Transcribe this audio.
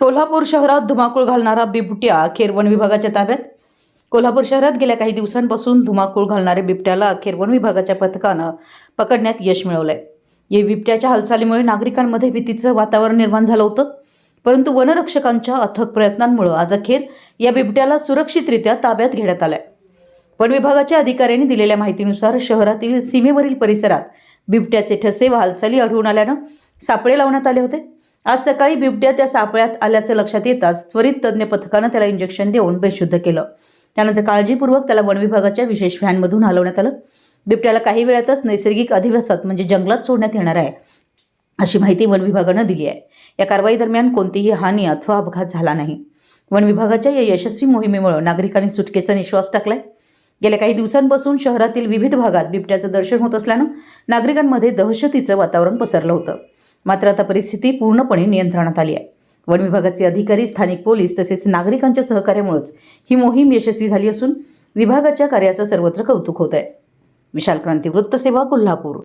कोल्हापूर शहरात धुमाकूळ घालणारा बिबट्या अखेर वन विभागाच्या ताब्यात? कोल्हापूर शहरात गेल्या काही दिवसांपासून धुमाकूळ घालणाऱ्या बिबट्याला अखेर वन विभागाच्या पथकानं पकडण्यात यश मिळवलंय. या बिबट्याच्या हालचालीमुळे नागरिकांमध्ये भीतीचं वातावरण निर्माण झालं होतं. परंतु वनरक्षकांच्या अथक प्रयत्नांमुळे आज अखेर या बिबट्याला सुरक्षितरित्या ताब्यात घेण्यात आलंय. वन विभागाच्या अधिकाऱ्यांनी दिलेल्या माहितीनुसार शहरातील सीमेवरील परिसरात बिबट्याचे ठसे व हालचाली आढळून आल्यानं सापळे लावण्यात आले होते. आज सकाळी बिबट्या त्या सापळ्यात आल्याचं लक्षात येताच त्वरित तज्ज्ञ पथकानं त्याला इंजेक्शन देऊन बेशुद्ध केलं. त्यानंतर काळजीपूर्वक त्याला वन विभागाच्या विशेष व्हॅनमधून हलवण्यात आलं. बिबट्याला काही वेळातच नैसर्गिक अधिवासात म्हणजे जंगलात सोडण्यात येणार आहे अशी माहिती वन विभागानं दिली आहे. या कारवाई दरम्यान कोणतीही हानी अथवा अपघात झाला नाही. वन विभागाच्या या यशस्वी मोहिमेमुळे नागरिकांनी सुटकेचा निश्वास टाकलाय. गेल्या काही दिवसांपासून शहरातील विविध भागात बिबट्याचं दर्शन होत असल्यानं नागरिकांमध्ये दहशतीचं वातावरण पसरलं होतं. मात्र आता परिस्थिती पूर्णपणे नियंत्रणात आली आहे. वन विभागाचे अधिकारी स्थानिक पोलीस तसेच नागरिकांच्या सहकार्यामुळेच ही मोहीम यशस्वी झाली असून विभागाच्या कार्याचं सर्वत्र कौतुक होत आहे. विशाल क्रांती वृत्तसेवा कोल्हापूर.